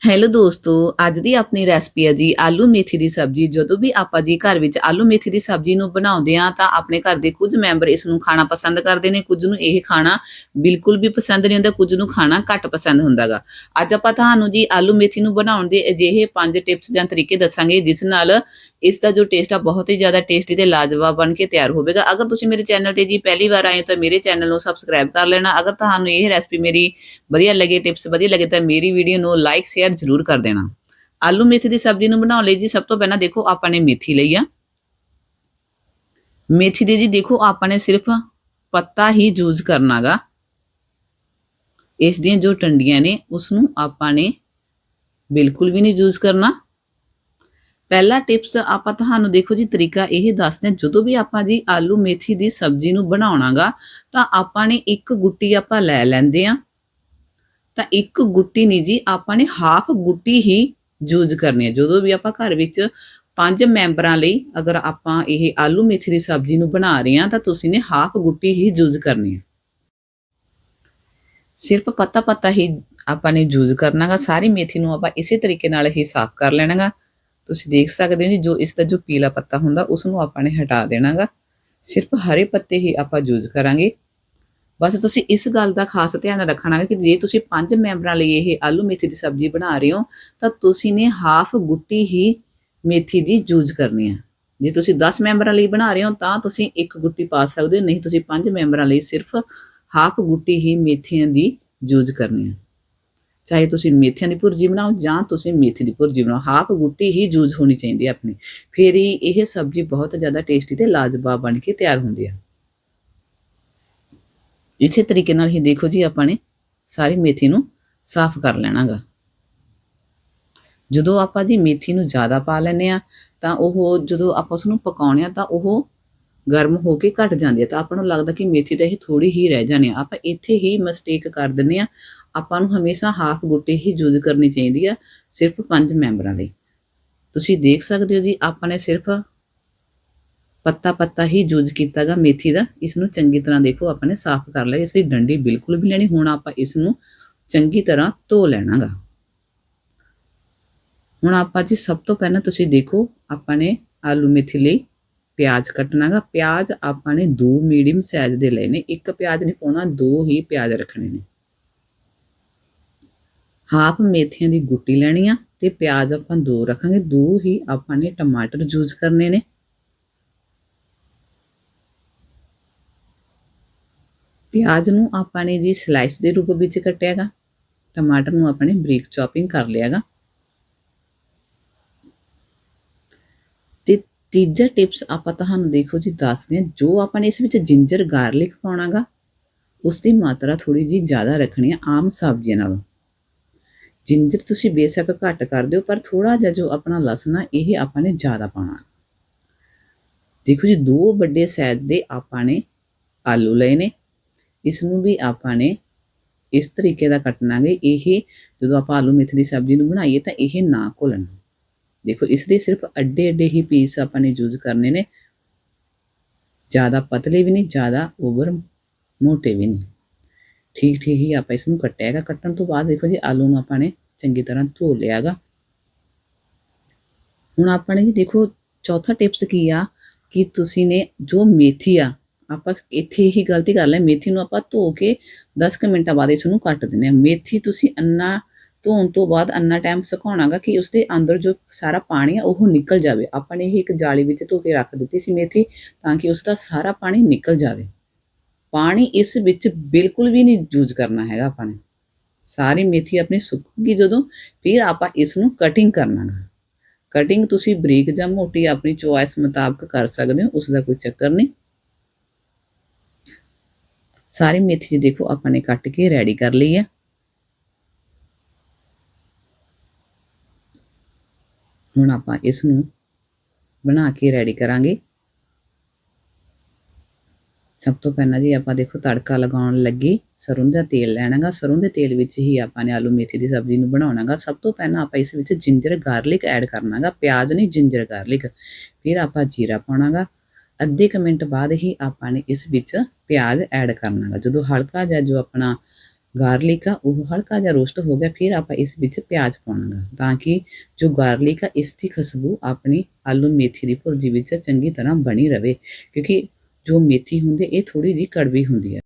Hello ਦੋਸਤੋ, ਅੱਜ ਦੀ ਆਪਣੀ ਰੈਸਪੀ ਹੈ ਜੀ ਆਲੂ ਮੇਥੀ ਦੀ ਸਬਜ਼ੀ। ਜਦੋਂ ਵੀ ਆਪਾਂ ਜੀ ਘਰ ਵਿੱਚ ਆਲੂ ਮੇਥੀ ਦੀ ਸਬਜ਼ੀ ਨੂੰ ਬਣਾਉਂਦੇ ਆ ਤਾਂ ਆਪਣੇ ਘਰ ਦੇ ਕੁਝ ਮੈਂਬਰ ਇਸ ਨੂੰ ਖਾਣਾ ਪਸੰਦ ਕਰਦੇ ਨੇ, ਕੁਝ ਨੂੰ ਇਹ ਖਾਣਾ ਬਿਲਕੁਲ ਵੀ ਪਸੰਦ ਨਹੀਂ ਹੁੰਦਾ, ਕੁਝ ਨੂੰ ਖਾਣਾ ਘੱਟ ਪਸੰਦ ਹੁੰਦਾਗਾ। ਅੱਜ ਆਪਾਂ ਤੁਹਾਨੂੰ ਜੀ ਆਲੂ ਮੇਥੀ ਨੂੰ ਬਣਾਉਣ ਦੇ ਅਜਿਹੇ ਪੰਜ ਟਿਪਸ ਜਾਂ ਤਰੀਕੇ ਦੱਸਾਂਗੇ, ਜਿਸ ਨਾਲ ਇਸ ਦਾ ਜੋ ਟੇਸਟ ਆ ਬਹੁਤ ਹੀ ਜ਼ਿਆਦਾ ਟੇਸਟੀ ਤੇ ਲਾਜਵਾਬ ਬਣ ਕੇ ਤਿਆਰ ਹੋਵੇਗਾ। ਅਗਰ ਤੁਸੀਂ ਮੇਰੇ ਚੈਨਲ ਤੇ ਜੀ ਪਹਿਲੀ ਵਾਰ ਆਏ ਹੋ ਤਾਂ ਮੇਰੇ ਚੈਨਲ ਨੂੰ ਸਬਸਕ੍ਰਾਈਬ ਕਰ ਲੈਣਾ। ਅਗਰ ਤੁਹਾਨੂੰ ਇਹ ਰੈਸਪੀ ਮੇਰੀ ਵਧੀਆ ਲੱਗੇ ਟਿਪਸ ਵਧੀਆ ਲੱਗੇ ਤਾਂ ਮੇਰੀ ਵੀਡੀਓ ਨੂੰ ਲਾਈਕ ਸ਼ੇਅਰ ਜ਼ਰੂਰ ਕਰ ਦੇਣਾ। ਆਲੂ ਮੇਥੀ ਦੀ ਸਬਜ਼ੀ ਨੂੰ ਬਣਾਉਣ ਲਈ ਜੀ ਸਭ ਤੋਂ ਪਹਿਲਾਂ ਦੇਖੋ ਆਪਾਂ ਨੇ ਮੇਥੀ ਲਈ ਆ। ਮੇਥੀ ਦੇ ਜੀ ਦੇਖੋ ਆਪਾਂ ਨੇ ਸਿਰਫ ਪੱਤਾ ਹੀ ਯੂਜ਼ ਕਰਨਾਗਾ ਇਸ ਦੀਆਂ ਜੋ ਟੰਡੀਆਂ ਨੇ ਉਸ ਨੂੰ ਆਪਾਂ ਨੇ ਬਿਲਕੁਲ ਵੀ ਨਹੀਂ ਯੂਜ਼ ਕਰਨਾ। ਪਹਿਲਾ ਟਿਪਸ ਆਪਾਂ ਤੁਹਾਨੂੰ ਦੇਖੋ ਜੀ ਤਰੀਕਾ ਇਹ ਦੱਸਦੇ ਹਾਂ, ਜਦੋਂ ਵੀ ਆਪਾਂ ਜੀ ਆਲੂ ਮੇਥੀ ਦੀ ਸਬਜ਼ੀ ਨੂੰ ਬਣਾਉਣਾਗਾ ਤਾਂ ਆਪਾਂ ਨੇ ਇੱਕ ਗੁੱਟੀ ਆਪਾਂ ਲੈ ਲੈਂਦੇ ਆ ਤਾਂ ਇੱਕ ਗੁੱਟੀ ਨਹੀਂ ਜੀ, ਆਪਾਂ ਨੇ ਹਾਫ ਗੁੱਟੀ ਹੀ ਯੂਜ਼ ਕਰਨੀ ਹੈ। ਜਦੋਂ ਵੀ ਆਪਾਂ ਘਰ ਵਿੱਚ ਪੰਜ ਮੈਂਬਰਾਂ ਲਈ ਅਗਰ ਆਪਾਂ ਇਹ ਆਲੂ ਮੇਥੀ ਦੀ ਸਬਜ਼ੀ ਨੂੰ ਬਣਾ ਰਹੇ ਹਾਂ, ਤਾਂ ਤੁਸੀਂ ਨੇ ਹਾਫ ਗੁੱਟੀ ਹੀ ਯੂਜ਼ ਕਰਨੀ ਹੈ। ਸਿਰਫ ਪੱਤਾ ਪੱਤਾ ਹੀ ਆਪਾਂ ਨੇ ਯੂਜ਼ ਕਰਨਾਗਾ ਸਾਰੀ ਮੇਥੀ ਨੂੰ ਆਪਾਂ ਇਸੇ ਤਰੀਕੇ ਨਾਲ ਹੀ ਸਾਫ਼ ਕਰ ਲੈਣਾਗਾ ਤੁਸੀਂ ਦੇਖ ਸਕਦੇ ਹੋ ਜੀ, ਜੋ ਇਸ ਦਾ ਜੋ ਪੀਲਾ ਪੱਤਾ ਹੁੰਦਾ ਉਸ ਨੂੰ ਆਪਾਂ ਨੇ ਹਟਾ ਦੇਣਾਗਾ ਸਿਰਫ ਹਰੇ ਪੱਤੇ ਹੀ ਆਪਾਂ ਯੂਜ਼ ਕਰਾਂਗੇ। ਬਸ ਤੁਸੀਂ ਇਸ ਗੱਲ ਦਾ ਖਾਸ ਧਿਆਨ ਰੱਖਣਾ ਕਿ ਜੇ ਤੁਸੀਂ ਪੰਜ ਮੈਂਬਰਾਂ ਲਈ ਇਹ ਆਲੂ ਮੇਥੀ ਦੀ ਸਬਜ਼ੀ ਬਣਾ ਰਹੇ ਹੋ, ਤਾਂ ਤੁਸੀਂ ਨੇ ਹਾਫ ਗੁੱਟੀ ਹੀ ਮੇਥੀ ਦੀ ਯੂਜ਼ ਕਰਨੀ ਹੈ। ਜੇ ਤੁਸੀਂ 10 ਮੈਂਬਰਾਂ ਲਈ ਬਣਾ ਰਹੇ ਹੋ, ਤਾਂ ਤੁਸੀਂ ਇੱਕ ਗੁੱਟੀ ਪਾ ਸਕਦੇ ਹੋ, ਨਹੀਂ ਤੁਸੀਂ ਪੰਜ ਮੈਂਬਰਾਂ ਲਈ ਸਿਰਫ ਹਾਫ ਗੁੱਟੀ ਹੀ ਮੇਥੀਆਂ ਦੀ ਯੂਜ਼ ਕਰਨੀ ਹੈ। ਚਾਹੇ ਤੁਸੀਂ ਮੇਥੀਆਂ ਦੀ ਭੁਰਜੀ ਬਣਾਓ ਜਾਂ ਤੁਸੀਂ ਮੇਥੀ ਦੀ ਭੁਰਜੀ ਬਣਾਓ ਹਾਫ ਗੁੱਟੀ ਹੀ ਯੂਜ਼ ਹੋਣੀ ਚਾਹੀਦੀ ਹੈ ਆਪਣੀ। ਫਿਰ ਹੀ ਇਹ ਸਬਜ਼ੀ ਬਹੁਤ ਜ਼ਿਆਦਾ ਟੇਸਟੀ ਤੇ ਲਾਜਵਾਬ ਬਣ ਕੇ ਤਿਆਰ ਹੁੰਦੀ ਹੈ। ਇਸੇ ਤਰੀਕੇ ਨਾਲ ਹੀ ਦੇਖੋ ਜੀ ਆਪਾਂ ਨੇ ਸਾਰੀ ਮੇਥੀ ਨੂੰ ਸਾਫ਼ ਕਰ ਲੈਣਾਗਾ। ਜਦੋਂ ਆਪਾਂ ਜੀ ਮੇਥੀ ਨੂੰ ਜ਼ਿਆਦਾ ਪਾ ਲੈਨੇ ਆ ਤਾਂ ਉਹ ਜਦੋਂ ਆਪਾਂ ਉਸ ਨੂੰ ਪਕਾਉਣੇ ਆ ਤਾਂ ਉਹ ਗਰਮ ਹੋ ਕੇ ਘਟ ਜਾਂਦੀ ਹੈ। ਤਾਂ ਆਪਾਂ ਨੂੰ ਲੱਗਦਾ ਕਿ ਮੇਥੀ ਤਾਂ ਇਹ ਥੋੜੀ ਹੀ ਰਹਿ ਜਾਣੀ ਆ ਆਪਾਂ ਇੱਥੇ ਹੀ ਮਿਸਟੇਕ ਕਰ ਦਿੰਨੇ ਆ ਆਪਾਂ ਨੂੰ ਹਮੇਸ਼ਾ ਹਾਫ ਗੁੱਟੀ ਹੀ ਯੂਜ਼ ਕਰਨੀ ਚਾਹੀਦੀ ਆ ਸਿਰਫ ਪੰਜ ਮੈਂਬਰਾਂ ਲਈ। ਤੁਸੀਂ ਦੇਖ ਸਕਦੇ ਹੋ ਜੀ, ਆਪਾਂ ਨੇ ਸਿਰਫ ਪੱਤਾ ਪੱਤਾ ਹੀ ਯੂਜ਼ ਕੀਤਾਗਾ ਮੇਥੀ ਦਾ। ਇਸ ਨੂੰ ਚੰਗੀ ਤਰ੍ਹਾਂ ਦੇਖੋ ਆਪਾਂ ਨੇ ਸਾਫ਼ ਕਰ ਲਿਆ ਇਸ ਦੀ ਡੰਡੀ ਬਿਲਕੁਲ ਵੀ ਲੈਣੀ। ਹੁਣ ਆਪਾਂ ਇਸ ਨੂੰ ਚੰਗੀ ਤਰ੍ਹਾਂ ਧੋ ਲੈਣਾਗਾ। ਹੁਣ ਆਪਾਂ ਜੀ ਸਭ ਤੋਂ ਪਹਿਲਾਂ ਤੁਸੀਂ ਦੇਖੋ, ਆਪਾਂ ਨੇ ਆਲੂ ਮੇਥੀ ਲਈ ਪਿਆਜ਼ ਕੱਟਣਾਗਾ। ਪਿਆਜ਼ ਆਪਾਂ ਨੇ ਦੋ ਮੀਡੀਅਮ ਸਾਈਜ਼ ਦੇ ਲਏ ਨੇ। ਇੱਕ ਪਿਆਜ਼ ਨਹੀਂ ਪਾਉਣਾ, ਦੋ ਹੀ ਪਿਆਜ਼ ਰੱਖਣੇ ਨੇ। ਹਾਫ ਮੇਥੀਆਂ ਦੀ ਗੁੱਟੀ ਲੈਣੀ ਆ ਤੇ ਪਿਆਜ਼ ਆਪਾਂ ਦੋ ਰੱਖਾਂਗੇ। ਦੋ ਹੀ ਆਪਾਂ ਨੇ ਟਮਾਟਰ ਯੂਜ਼ ਕਰਨੇ ਨੇ। ਪਿਆਜ਼ ਨੂੰ ਆਪਾਂ ਨੇ ਜੀ ਸਲਾਈਸ ਦੇ ਰੂਪ ਵਿੱਚ ਕੱਟਿਆਗਾ, ਟਮਾਟਰ ਨੂੰ ਆਪਾਂ ਨੇ ਬਰੀਕ ਚੌਪਿੰਗ ਕਰ ਲਿਆਗਾ। ਤੇ ਤੀਜਾ ਟਿਪਸ ਆਪਾਂ ਤੁਹਾਨੂੰ ਦੇਖੋ ਜੀ, ਦੱਸਦੇ ਹਾਂ, ਜੋ ਆਪਾਂ ਨੇ ਇਸ ਵਿੱਚ ਜਿੰਜਰ ਗਾਰਲਿਕ ਪਾਉਣਾਗਾ, ਉਸ ਦੀ ਮਾਤਰਾ ਥੋੜੀ ਜੀ ਜ਼ਿਆਦਾ ਰੱਖਣੀ ਹੈ ਆਮ ਸਬਜ਼ੀਆਂ ਨਾਲੋਂ। ਜਿੰਜਰ ਤੁਸੀਂ ਬੇਸ਼ੱਕ ਘੱਟ ਕਰ ਦਿਓ ਪਰ ਥੋੜਾ ਜਿਹਾ ਜੋ ਆਪਣਾ ਲਸਣ ਆ, ਇਹ ਆਪਾਂ ਨੇ ਜ਼ਿਆਦਾ ਪਾਉਣਾ। ਦੇਖੋ ਜੀ, ਦੋ ਵੱਡੇ ਸਾਈਜ਼ ਦੇ ਆਪਾਂ ਨੇ ਆਲੂ ਲਏ ਨੇ ਇਸ ਨੂੰ ਵੀ ਆਪਾਂ ਨੇ ਇਸ ਤਰੀਕੇ ਦਾ ਕੱਟਣਾਗੇ ਇਹ ਜਦੋਂ ਆਪਾਂ ਆਲੂ ਮੇਥੀ ਦੀ ਸਬਜ਼ੀ ਨੂੰ ਬਣਾਈਏ ਤਾਂ ਇਹ ਨਾ ਘੁਲਣ। ਦੇਖੋ, ਇਸ ਦੇ ਸਿਰਫ ਅੱਡੇ ਅੱਡੇ ਹੀ ਪੀਸ ਆਪਾਂ ਨੇ ਯੂਜ਼ ਕਰਨੇ ਨੇ। ਜ਼ਿਆਦਾ ਪਤਲੇ ਵੀ ਨਹੀਂ, ਜ਼ਿਆਦਾ ਓਵਰ ਮੋਟੇ ਵੀ ਨਹੀਂ। ਠੀਕ ਠੀਕ ਹੀ ਆਪਾਂ ਇਸ ਨੂੰ ਕੱਟਿਆਗਾ ਕੱਟਣ ਤੋਂ ਬਾਅਦ ਦੇਖੋ ਜੀ, ਆਲੂ ਨੂੰ ਆਪਾਂ ਨੇ ਚੰਗੀ ਤਰ੍ਹਾਂ ਧੋ ਲਿਆਗਾ ਹੁਣ ਆਪਾਂ ਨੇ ਜੀ ਦੇਖੋ, ਚੌਥਾ ਟਿਪਸ ਕੀ ਆ ਕਿ ਤੁਸੀਂ ਨੇ ਜੋ ਮੇਥੀ ਆ ਆਪਾਂ ਇੱਥੇ ਹੀ ਗਲਤੀ ਕਰ ਲਈ ਮੇਥੀ ਨੂੰ ਆਪਾਂ ਧੋ ਕੇ 10 ਕੁ ਮਿੰਟਾਂ ਬਾਅਦ ਇਸ ਨੂੰ ਕੱਟ ਦਿੰਦੇ ਆ ਮੇਥੀ ਤੁਸੀਂ ਅੰਨਾ ਧੋਣ ਤੋਂ ਬਾਅਦ ਅੰਨਾ ਟਾਈਮ ਸੁਕਾਉਣਾਗਾ ਕਿ ਉਸਦੇ ਅੰਦਰ ਜੋ ਸਾਰਾ ਪਾਣੀ ਆ, ਉਹ ਨਿਕਲ ਜਾਵੇ। ਆਪਾਂ ਨੇ ਇਹ ਇੱਕ ਜਾਲੀ ਵਿੱਚ ਧੋ ਕੇ ਰੱਖ ਦਿੱਤੀ ਸੀ ਮੇਥੀ ਤਾਂ ਕਿ ਉਸ ਦਾ ਸਾਰਾ ਪਾਣੀ ਨਿਕਲ ਜਾਵੇ। ਪਾਣੀ ਇਸ ਵਿੱਚ ਬਿਲਕੁਲ ਵੀ ਨਹੀਂ ਯੂਜ਼ ਕਰਨਾ ਹੈਗਾ ਆਪਾਂ ਨੇ। ਸਾਰੀ ਮੇਥੀ ਆਪਣੀ ਸੁੱਕੂਗੀ ਜਦੋਂ, ਫਿਰ ਆਪਾਂ ਇਸ ਨੂੰ ਕਟਿੰਗ ਕਰਨਾ ਹੈ ਕਟਿੰਗ ਤੁਸੀਂ ਬਰੀਕ ਜਾਂ ਮੋਟੀ ਆਪਣੀ ਚੋਇਸ ਮੁਤਾਬਕ ਕਰ ਸਕਦੇ ਹੋ ਉਸ ਦਾ ਕੋਈ ਚੱਕਰ ਨਹੀਂ। ਸਾਰੀ ਮੇਥੀ ਜੀ ਦੇਖੋ ਆਪਾਂ ਨੇ ਕੱਟ ਕੇ ਰੈਡੀ ਕਰ ਲਈ ਹੈ। ਹੁਣ ਆਪਾਂ ਇਸ ਨੂੰ ਬਣਾ ਕੇ ਰੈਡੀ ਕਰਾਂਗੇ। ਸਭ ਤੋਂ ਪਹਿਲਾਂ ਜੀ ਆਪਾਂ ਦੇਖੋ ਤੜਕਾ ਲਗਾਉਣ ਲੱਗੇ, ਸਰੋਂ ਦਾ ਤੇਲ ਲੈਣਾਗਾ। ਸਰੋਂ ਦੇ ਤੇਲ ਵਿੱਚ ਹੀ ਆਪਾਂ ਨੇ ਆਲੂ ਮੇਥੀ ਦੀ ਸਬਜ਼ੀ ਨੂੰ ਬਣਾਉਣਾਗਾ। ਸਭ ਤੋਂ ਪਹਿਲਾਂ ਆਪਾਂ ਇਸ ਵਿੱਚ ਜਿੰਜਰ ਗਾਰਲਿਕ ਐਡ ਕਰਨਾਗਾ। ਪਿਆਜ਼ ਨਹੀਂ ਜਿੰਜਰ ਗਾਰਲਿਕ ਫਿਰ ਆਪਾਂ ਜੀਰਾ ਪਾਉਣਾਗਾ। ਅੱਧੇ ਕੁ ਮਿੰਟ ਬਾਅਦ ਹੀ ਆਪਾਂ ਨੇ ਇਸ ਵਿੱਚ ਪਿਆਜ਼ ਐਡ ਕਰਨਾ ਕਰਨਾਗਾ ਜਦੋਂ ਹਲਕਾ ਜਿਹਾ ਜੋ ਆਪਣਾ ਗਾਰਲਿਕ ਆ, ਉਹ ਹਲਕਾ ਜਿਹਾ ਰੋਸਟ ਹੋ ਗਿਆ, ਫਿਰ ਆਪਾਂ ਇਸ ਵਿੱਚ ਪਿਆਜ਼ ਪਾਉਣਾਗਾ ਤਾਂ ਕਿ ਜੋ ਗਾਰਲਿਕ ਆ, ਇਸ ਦੀ ਖੁਸ਼ਬੂ ਆਪਣੀ ਆਲੂ ਮੇਥੀ ਦੀ ਭੁਰਜੀ ਵਿੱਚ ਚੰਗੀ ਤਰ੍ਹਾਂ ਬਣੀ ਰਵੇ। ਕਿਉਂਕਿ ਜੋ ਮੇਥੀ ਹੁੰਦੀ ਇਹ ਥੋੜੀ ਜੀ ਕੜਵੀ ਹੁੰਦੀ ਹੈ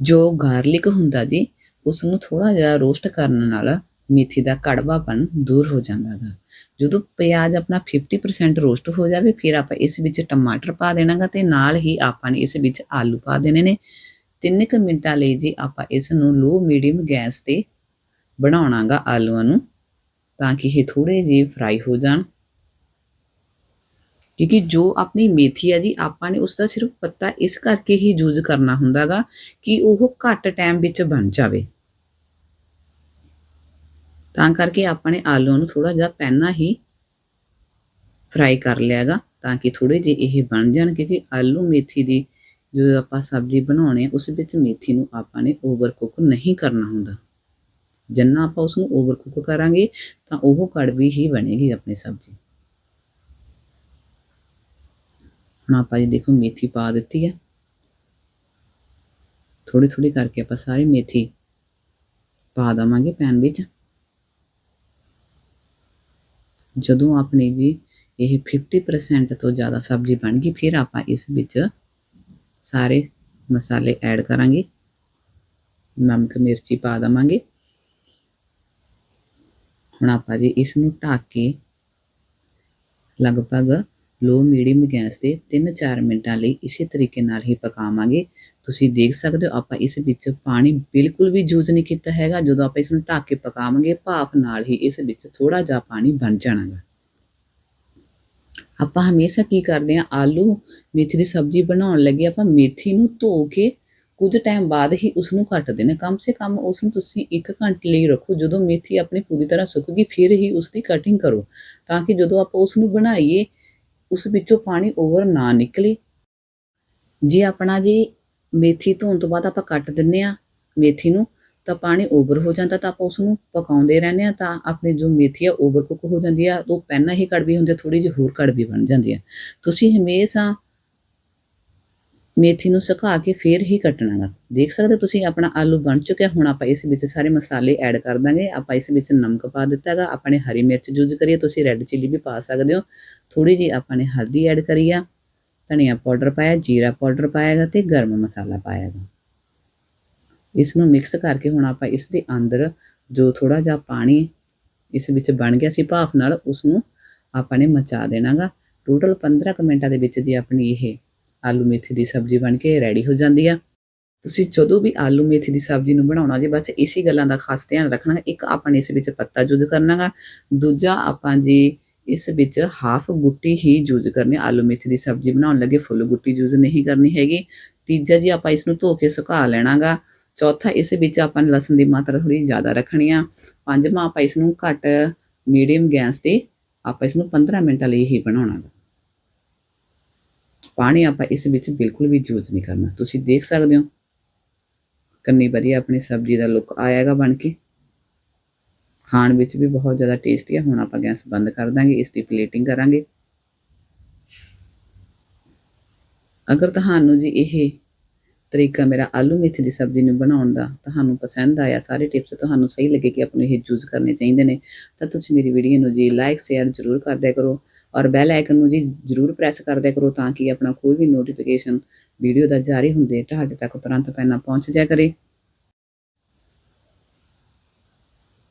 ਜੋ ਗਾਰਲਿਕ ਹੁੰਦਾ ਜੀ ਉਸ ਨੂੰ ਥੋੜਾ ਜਿਹਾ ਰੋਸਟ ਕਰਨ ਨਾਲ ਮੇਥੀ ਦਾ ਕੜਵਾਪਨ ਦੂਰ ਹੋ ਜਾਂਦਾ ਹੈ ਜਦੋਂ ਪਿਆਜ਼ ਆਪਣਾ 50% ਰੋਸਟ ਹੋ ਜਾਵੇ, ਫਿਰ ਆਪਾਂ ਇਸ ਵਿੱਚ ਟਮਾਟਰ ਪਾ ਦੇਣਾਗਾ ਤੇ ਨਾਲ ਹੀ ਆਪਾਂ ਨੇ ਇਸ ਵਿੱਚ ਆਲੂ ਪਾ ਦੇਣੇ ਨੇ। ਤਿੰਨ ਮਿੰਟਾਂ ਲਈ ਜੀ ਆਪਾਂ ਇਸ ਨੂੰ ਲੋ ਮੀਡੀਅਮ ਗੈਸ ਤੇ ਬਣਾਉਣਾਗਾ ਆਲੂਆਂ ਨੂੰ, ਤਾਂ ਕਿ ਇਹ ਥੋੜੇ ਜਿਹੇ ਫਰਾਈ ਹੋ ਜਾਣ। ਕਿਉਂਕਿ ਜੋ ਆਪਣੀ ਮੇਥੀ ਹੈ ਜੀ, ਆਪਾਂ ਨੇ ਉਸ ਦਾ ਸਿਰਫ ਪੱਤਾ ਇਸ ਕਰਕੇ ਹੀ ਯੂਜ਼ ਕਰਨਾ ਹੁੰਦਾਗਾ ਕਿ ਉਹ ਘੱਟ ਟਾਈਮ ਵਿੱਚ ਬਣ ਜਾਵੇ। ਤਾਂ ਕਰਕੇ ਆਪਾਂ ਨੇ ਆਲੂਆਂ ਨੂੰ ਥੋੜਾ ਜਿਹਾ ਪਹਿਲਾਂ ਹੀ ਫਰਾਈ ਕਰ ਲਿਆਗਾ ਤਾਂ ਕਿ ਥੋੜੇ ਜਿਹੇ ਇਹ ਬਣ ਜਾਣ, ਕਿਉਂਕਿ ਆਲੂ ਮੇਥੀ ਦੀ ਜੋ ਆਪਾਂ ਸਬਜ਼ੀ ਬਣਾਉਣੀ, ਉਸ ਵਿੱਚ ਮੇਥੀ ਨੂੰ ਆਪਾਂ ਨੇ ਓਵਰ ਕੁੱਕ ਨਹੀਂ ਕਰਨਾ ਹੁੰਦਾ। ਜਿੰਨਾ ਆਪਾਂ ਉਸ ਨੂੰ ਓਵਰ ਕੁੱਕ ਕਰਾਂਗੇ, ਤਾਂ ਉਹ ਕੜਵੀ ਹੀ ਬਣੇਗੀ ਆਪਣੀ ਸਬਜ਼ੀ। ਹੁਣ ਆਪਾਂ ਜੀ ਦੇਖੋ ਮੇਥੀ ਪਾ ਦਿੱਤੀ ਹੈ। ਥੋੜੀ ਥੋੜੀ ਕਰਕੇ ਆਪਾਂ ਸਾਰੀ ਮੇਥੀ ਪਾ ਦਵਾਂਗੇ ਪੈਨ ਵਿੱਚ। ਜਦੋਂ ਆਪਣੀ ਜੀ ਇਹ 50% ਤੋਂ ਜ਼ਿਆਦਾ ਸਬਜ਼ੀ ਬਣ ਗਈ, ਫਿਰ ਆਪਾਂ ਇਸ ਵਿੱਚ ਸਾਰੇ ਮਸਾਲੇ ਐਡ ਕਰਾਂਗੇ। ਨਮਕ, ਮਿਰਚੀ ਪਾ ਦਵਾਂਗੇ। ਹੁਣ ਆਪਾਂ ਜੀ ਇਸ ਨੂੰ ਢੱਕ ਕੇ ਲਗਭਗ ਲੋ ਮੀਡੀਅਮ ਗੈਸ ਤੇ 3-4 ਮਿੰਟਾਂ ਲਈ ਇਸੇ ਤਰੀਕੇ ਨਾਲ ਹੀ ਪਕਾਵਾਂਗੇ। ਤੁਸੀਂ ਦੇਖ ਸਕਦੇ ਹੋ, ਆਪਾਂ ਇਸ ਵਿੱਚ ਪਾਣੀ ਬਿਲਕੁਲ ਵੀ ਯੂਜ਼ ਨਹੀਂ ਕੀਤਾ ਹੈਗਾ। ਜਦੋਂ ਆਪਾਂ ਇਸ ਨੂੰ ਢੱਕ ਕੇ ਪਕਾਵਾਂਗੇ, ਭਾਫ ਨਾਲ ਹੀ ਇਸ ਵਿੱਚ ਥੋੜਾ ਜਿਹਾ ਪਾਣੀ ਬਣ ਜਾਣਾਗਾ। ਆਪਾਂ ਹਮੇਸ਼ਾ ਕੀ ਕਰਦੇ ਹਾਂ, ਆਲੂ ਮੇਥੀ ਦੀ ਸਬਜ਼ੀ ਬਣਾਉਣ ਲੱਗੇ ਆਪਾਂ ਮੇਥੀ ਨੂੰ ਧੋ ਕੇ ਕੁਝ ਟਾਈਮ ਬਾਅਦ ਹੀ ਉਸ ਨੂੰ ਕੱਟ ਦੇਣਾ ਕਮ ਸੇ ਕਮ ਉਸ ਨੂੰ ਤੁਸੀਂ 1 ਘੰਟੇ ਲਈ ਰੱਖੋ। ਜਦੋਂ ਮੇਥੀ ਆਪਣੀ ਪੂਰੀ ਤਰ੍ਹਾਂ ਸੁੱਕ ਗਈ ਫਿਰ ਹੀ ਉਸ ਦੀ ਕਟਿੰਗ ਕਰੋ। ਤਾਂ ਕਿ ਜਦੋਂ ਆਪਾਂ ਉਸ ਨੂੰ ਬਣਾਈਏ, ਉਸ ਵਿੱਚੋਂ ਪਾਣੀ ਓਵਰ ਨਾ ਨਿਕਲੇ। ਜੇ ਆਪਣਾ ਜੀ ਮੇਥੀ ਧੋਣ ਤੋਂ ਬਾਅਦ ਆਪਾਂ ਕੱਟ ਦਿੰਨੇ ਆ ਮੇਥੀ ਨੂੰ, ਤਾਂ ਪਾਣੀ ਓਵਰ ਹੋ ਜਾਂਦਾ ਤਾਂ ਆਪਾਂ ਉਸ ਨੂੰ ਪਕਾਉਂਦੇ ਰਹਿੰਦੇ ਆ, ਤਾਂ ਆਪਣੀ ਜੋ ਮੇਥੀ ਆ ਓਵਰ ਕੁੱਕ ਹੋ ਜਾਂਦੀ ਆ ਉਹ ਪਹਿਲਾਂ ਹੀ ਕੜਵੀ ਹੁੰਦੀ ਆ ਥੋੜੀ ਜਿਹੀ ਹੋਰ ਕੜਵੀ ਬਣ ਜਾਂਦੀ ਆ। ਤੁਸੀਂ ਹਮੇਸ਼ਾ ਮੇਥੀ ਨੂੰ ਸੁਕਾ ਕੇ ਫੇਰ ਹੀ ਕੱਟਣਾਗਾ ਦੇਖ ਸਕਦੇ ਹੋ ਤੁਸੀਂ ਆਪਣਾ ਆਲੂ ਬਣ ਚੁੱਕਿਆ, ਹੁਣ ਆਪਾਂ ਇਸ ਵਿੱਚ ਸਾਰੇ ਮਸਾਲੇ ਐਡ ਕਰ ਦਾਂਗੇ। ਆਪਾਂ ਇਸ ਵਿੱਚ ਨਮਕ ਪਾ ਦਿੱਤਾ ਹੈਗਾ ਆਪਾਂ ਨੇ ਹਰੀ ਮਿਰਚ ਯੂਜ਼ ਕਰੀਏ ਤੁਸੀਂ ਰੈੱਡ ਚਿੱਲੀ ਵੀ ਪਾ ਸਕਦੇ ਹੋ। ਥੋੜੀ ਜੀ ਆਪਾਂ ਨੇ ਹਲਦੀ ਐਡ ਕਰੀ ਆ। ਧਨੀਆ ਪਾਊਡਰ ਪਾਇਆ, ਜੀਰਾ ਪਾਊਡਰ ਪਾਇਆਗਾ ਤੇ ਗਰਮ ਮਸਾਲਾ ਪਾਇਆਗਾ। ਇਸ ਨੂੰ ਮਿਕਸ ਕਰਕੇ ਹੁਣ ਆਪਾਂ ਇਸ ਦੇ ਅੰਦਰ ਜੋ ਥੋੜਾ ਜਿਹਾ ਪਾਣੀ ਇਸ ਵਿੱਚ ਬਣ ਗਿਆ ਸੀ ਭਾਫ ਨਾਲ ਉਸ ਨੂੰ ਆਪਾਂ ਨੇ ਮਚਾ ਦੇਣਾਗਾ। ਟੋਟਲ 15 ਕੁ ਮਿੰਟਾਂ ਦੇ ਵਿੱਚ ਜੀ ਆਪਣੀ ਇਹ ਆਲੂ ਮੇਥੀ ਦੀ ਸਬਜ਼ੀ ਬਣ ਕੇ ਰੈਡੀ ਹੋ ਜਾਂਦੀ ਆ। ਤੁਸੀਂ ਜਦੋਂ ਵੀ ਆਲੂ ਮੇਥੀ ਦੀ ਸਬਜ਼ੀ ਨੂੰ ਬਣਾਉਣਾ ਜੀ, ਬਸ ਇਸੇ ਗੱਲਾਂ ਦਾ ਖਾਸ ਧਿਆਨ ਰੱਖਣਾ। ਇੱਕ ਆਪਾਂ ਨੇ ਇਸ ਵਿੱਚ ਪੱਤਾ ਯੂਜ਼ ਕਰਨਾਗਾ। ਦੂਜਾ ਆਪਾਂ ਜੀ ਇਸ ਵਿੱਚ ਹਾਫ ਗੁੱਟੀ ਹੀ ਯੂਜ਼ ਕਰਨੀ ਆਲੂ ਮੇਥੀ ਦੀ ਸਬਜ਼ੀ ਬਣਾਉਣ ਲੱਗੇ ਫੁੱਲ ਗੁੱਟੀ ਯੂਜ਼ ਨਹੀਂ ਕਰਨੀ ਹੈਗੀ। ਤੀਜਾ ਜੀ ਆਪਾਂ ਇਸ ਨੂੰ ਧੋ ਕੇ ਸੁਕਾ ਲੈਣਾਗਾ। ਚੌਥਾ, ਇਸ ਵਿੱਚ ਆਪਾਂ ਨੇ ਲਸਣ ਦੀ ਮਾਤਰਾ ਥੋੜੀ ਜ਼ਿਆਦਾ ਰੱਖਣੀ ਆ। ਪੰਜਵਾਂ, ਆਪਾਂ ਇਸ ਨੂੰ ਘੱਟ ਮੀਡੀਅਮ ਗੈਸ ਤੇ ਆਪਾਂ ਇਸ ਨੂੰ 15 ਮਿੰਟਾਂ ਲਈ ਹੀ ਬਣਾਉਣਾ ਪਾਣੀ ਆਪਾਂ ਇਸ ਵਿੱਚ ਬਿਲਕੁਲ ਵੀ ਯੂਜ਼ ਨਹੀਂ ਕਰਨਾ। ਤੁਸੀਂ ਦੇਖ ਸਕਦੇ ਹੋ। ਕੰਨੀ ਵਧੀਆ ਆਪਣੀ ਸਬਜ਼ੀ ਦਾ ਲੁੱਕ ਆਏਗਾ ਬਣ ਕੇ। ਖਾਣ ਵਿੱਚ ਵੀ ਬਹੁਤ ਜ਼ਿਆਦਾ ਟੇਸਟੀ ਹੈ ਹੁਣ ਆਪਾਂ ਗੈਸ ਬੰਦ ਕਰ ਦਾਂਗੇ, ਇਸ ਦੀ ਪਲੇਟਿੰਗ ਕਰਾਂਗੇ। ਅਗਰ ਤੁਹਾਨੂੰ ਜੀ ਇਹ ਤਰੀਕਾ ਮੇਰਾ ਆਲੂ ਮੇਥੀ ਦੀ ਸਬਜ਼ੀ ਨੂੰ ਬਣਾਉਣ ਦਾ ਤੁਹਾਨੂੰ ਪਸੰਦ ਆਇਆ, ਸਾਰੇ ਟਿਪਸ ਤੁਹਾਨੂੰ ਸਹੀ ਲੱਗੇ ਕਿ ਆਪਾਂ ਨੂੰ ਇਹ ਯੂਜ਼ ਕਰਨੇ ਚਾਹੀਦੇ ਨੇ, ਤਾਂ ਤੁਸੀਂ ਮੇਰੀ ਵੀਡੀਓ ਨੂੰ ਜੀ ਲਾਈਕ ਸ਼ੇਅਰ ਜ਼ਰੂਰ ਕਰਦਿਆ ਕਰੋ ਔਰ ਬੈਲ ਆਈਕਨ ਨੂੰ ਜੀ ਜ਼ਰੂਰ ਪ੍ਰੈਸ ਕਰਦਿਆ ਕਰੋ ਤਾਂ ਕਿ ਆਪਣਾ ਕੋਈ ਵੀ ਨੋਟੀਫਿਕੇਸ਼ਨ ਵੀਡੀਓ ਦਾ ਜਾਰੀ ਹੁੰਦੇ ਤੁਹਾਡੇ ਤੱਕ ਤੁਰੰਤ ਪਹਿਲਾਂ ਪਹੁੰਚ ਜਾਇਆ ਕਰੇ।